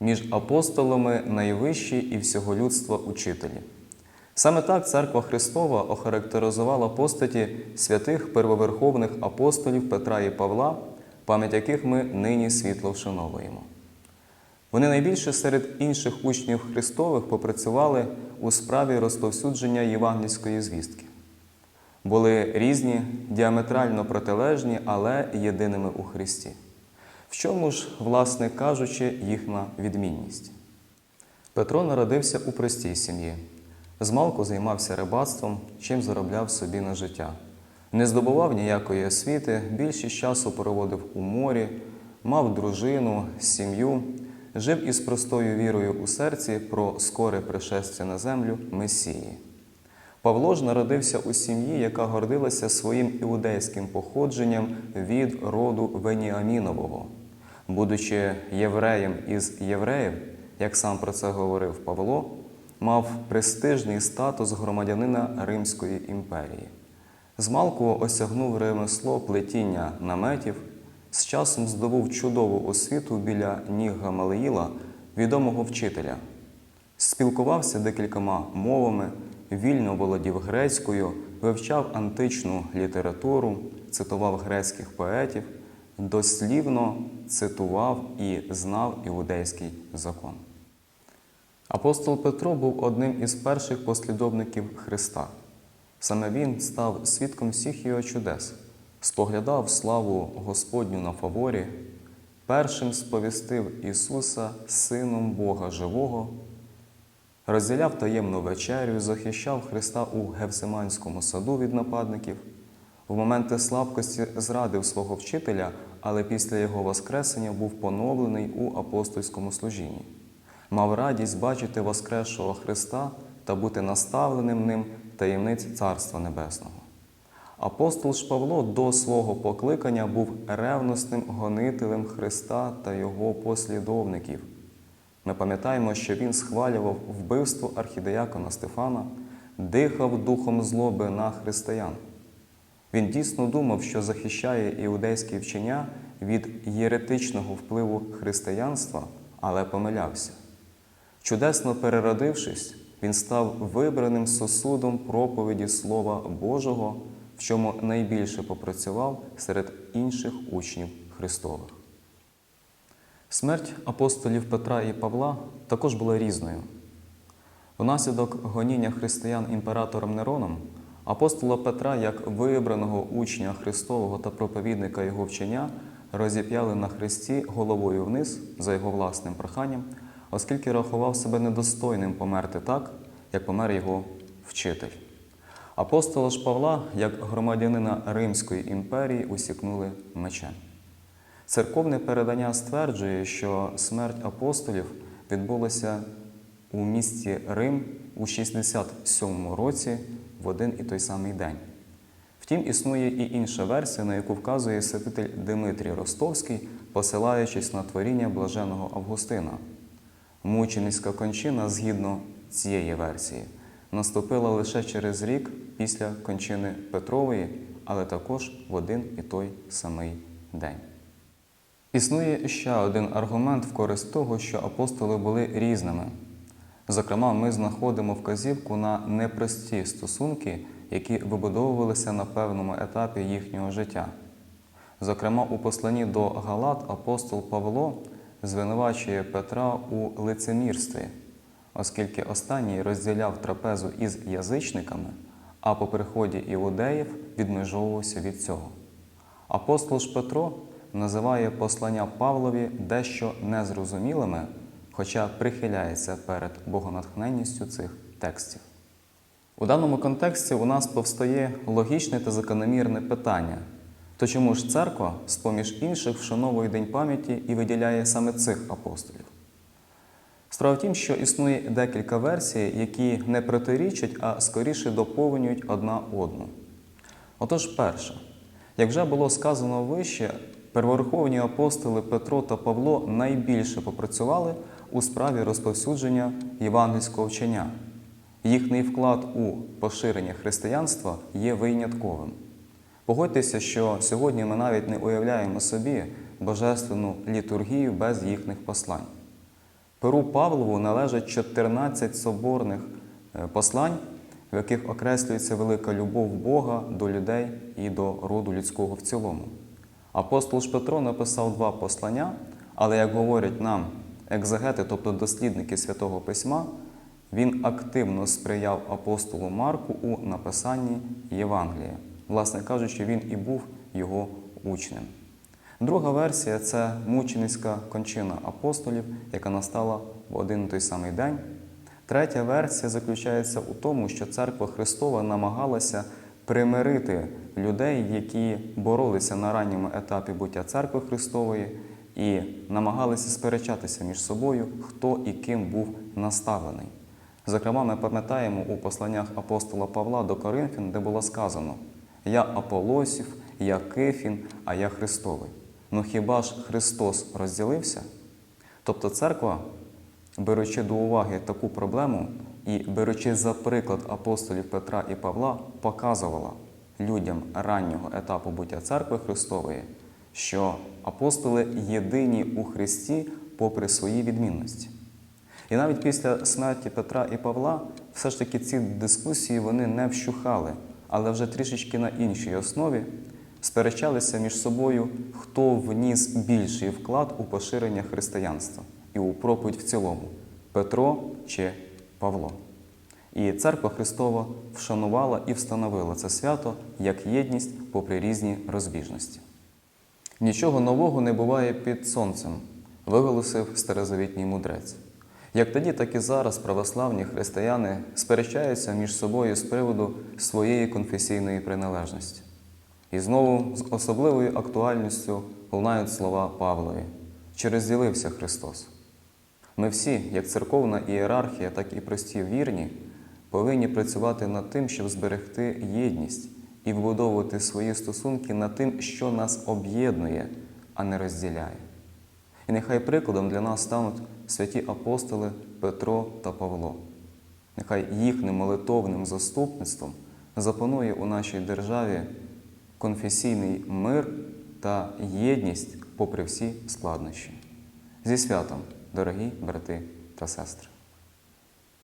Між апостолами найвищі і всього людства учителі. Саме так Церква Христова охарактеризувала постаті святих первоверховних апостолів Петра і Павла, пам'ять яких ми нині світло вшановуємо. Вони найбільше серед інших учнів Христових попрацювали у справі розповсюдження євангельської звістки. Були різні, діаметрально протилежні, але єдиними у Христі. В чому ж, власне кажучи, їхня відмінність? Петро народився у простій сім'ї. Змалку займався рибацтвом, чим заробляв собі на життя. Не здобував ніякої освіти, більшість часу проводив у морі, мав дружину, сім'ю, жив із простою вірою у серці про скоре пришестя на землю Месії. Павло ж народився у сім'ї, яка гордилася своїм іудейським походженням від роду Веніамінового. Будучи євреєм із євреїв, як сам про це говорив Павло, мав престижний статус громадянина Римської імперії. Змалку осягнув ремесло плетіння наметів, з часом здобув чудову освіту біля ніг Гамалеїла, відомого вчителя. Спілкувався декількома мовами, вільно володів грецькою, вивчав античну літературу, цитував грецьких поетів, дослівно цитував і знав іудейський закон. Апостол Петро був одним із перших послідовників Христа. Саме він став свідком всіх його чудес, споглядав славу Господню на фаворі, першим сповістив Ісуса Сином Бога Живого, розділяв таємну вечерю, захищав Христа у Гевсиманському саду від нападників, в моменти слабкості зрадив свого вчителя, але після його Воскресення був поновлений у апостольському служінні. Мав радість бачити Воскресшого Христа та бути наставленим ним таємниць Царства Небесного. Апостол ж Павло до свого покликання був ревностним гонителем Христа та його послідовників. Ми пам'ятаємо, що він схвалював вбивство архідеякона Стефана, дихав духом злоби на християн. Він дійсно думав, що захищає іудейські вчення від єретичного впливу християнства, але помилявся. Чудесно переродившись, він став вибраним сосудом проповіді Слова Божого, в чому найбільше попрацював серед інших учнів Христових. Смерть апостолів Петра і Павла також була різною. Внаслідок гоніння християн імператором Нероном апостола Петра, як вибраного учня Христового та проповідника його вчення, розіп'яли на хресті головою вниз за його власним проханням, оскільки рахував себе недостойним померти так, як помер його вчитель. Апостола ж Павла, як громадянина Римської імперії, усікнули мечем. Церковне передання стверджує, що смерть апостолів відбулася у місті Рим у 67 році в один і той самий день. Втім, існує і інша версія, на яку вказує святитель Димитрій Ростовський, посилаючись на творіння блаженого Августина. Мученицька кончина, згідно цієї версії, наступила лише через рік після кончини Петрової, але також в один і той самий день. Існує ще один аргумент в користь того, що апостоли були різними. Зокрема, ми знаходимо вказівку на непрості стосунки, які вибудовувалися на певному етапі їхнього життя. Зокрема, у посланні до Галат апостол Павло звинувачує Петра у лицемірстві, оскільки останній розділяв трапезу із язичниками, а по приході іудеїв відмежовувався від цього. Апостол ж Петро називає послання Павлові дещо незрозумілими, хоча прихиляється перед богонатхненністю цих текстів. У даному контексті у нас повстає логічне та закономірне питання: то чому ж церква, з поміж інших, вшановує День пам'яті і виділяє саме цих апостолів? Справа в тім, що існує декілька версій, які не протирічать, а скоріше доповнюють одна одну. Отож, перша, як вже було сказано вище, первораховані апостоли Петро та Павло найбільше попрацювали у справі розповсюдження євангельського вчення. Їхній вклад у поширення християнства є винятковим. Погодьтеся, що сьогодні ми навіть не уявляємо собі божественну літургію без їхніх послань. Перу Павлову належать 14 соборних е, послань, в яких окреслюється велика любов Бога до людей і до роду людського в цілому. Апостол ж Петро написав два послання, але, як говорять нам екзегети, тобто дослідники Святого Письма, він активно сприяв апостолу Марку у написанні Євангелія. Власне кажучи, він і був його учнем. Друга версія це мученицька кончина апостолів, яка настала в один і той самий день. Третя версія заключається у тому, що церква Христова намагалася примирити людей, які боролися на ранньому етапі буття церкви Христової, і намагалися сперечатися між собою, хто і ким був наставлений. Зокрема, ми пам'ятаємо у посланнях апостола Павла до Коринфян, де було сказано: Я Аполосів, я Кифін, а я Христовий. Ну хіба ж Христос розділився? Тобто церква, беручи до уваги таку проблему і беручи за приклад апостолів Петра і Павла, показувала людям раннього етапу буття церкви Христової, що апостоли єдині у Христі попри свої відмінності. І навіть після смерті Петра і Павла все ж таки ці дискусії вони не вщухали, але вже трішечки на іншій основі сперечалися між собою, хто вніс більший вклад у поширення християнства і у проповідь в цілому Петро чи Павло. І церква Христова вшанувала і встановила це свято як єдність попри різні розбіжності. Нічого нового не буває під сонцем, виголосив старозавітній мудрець. Як тоді, так і зараз православні християни сперечаються між собою з приводу своєї конфесійної приналежності. І знову з особливою актуальністю лунають слова Павлові: чи розділився Христос? Ми всі, як церковна ієрархія, так і прості вірні, повинні працювати над тим, щоб зберегти єдність і вбудовувати свої стосунки над тим, що нас об'єднує, а не розділяє. І нехай прикладом для нас стануть святі апостоли Петро та Павло. Нехай їхнім молитовним заступництвом запанує у нашій державі конфесійний мир та єдність попри всі складнощі. Зі святом, дорогі брати та сестри!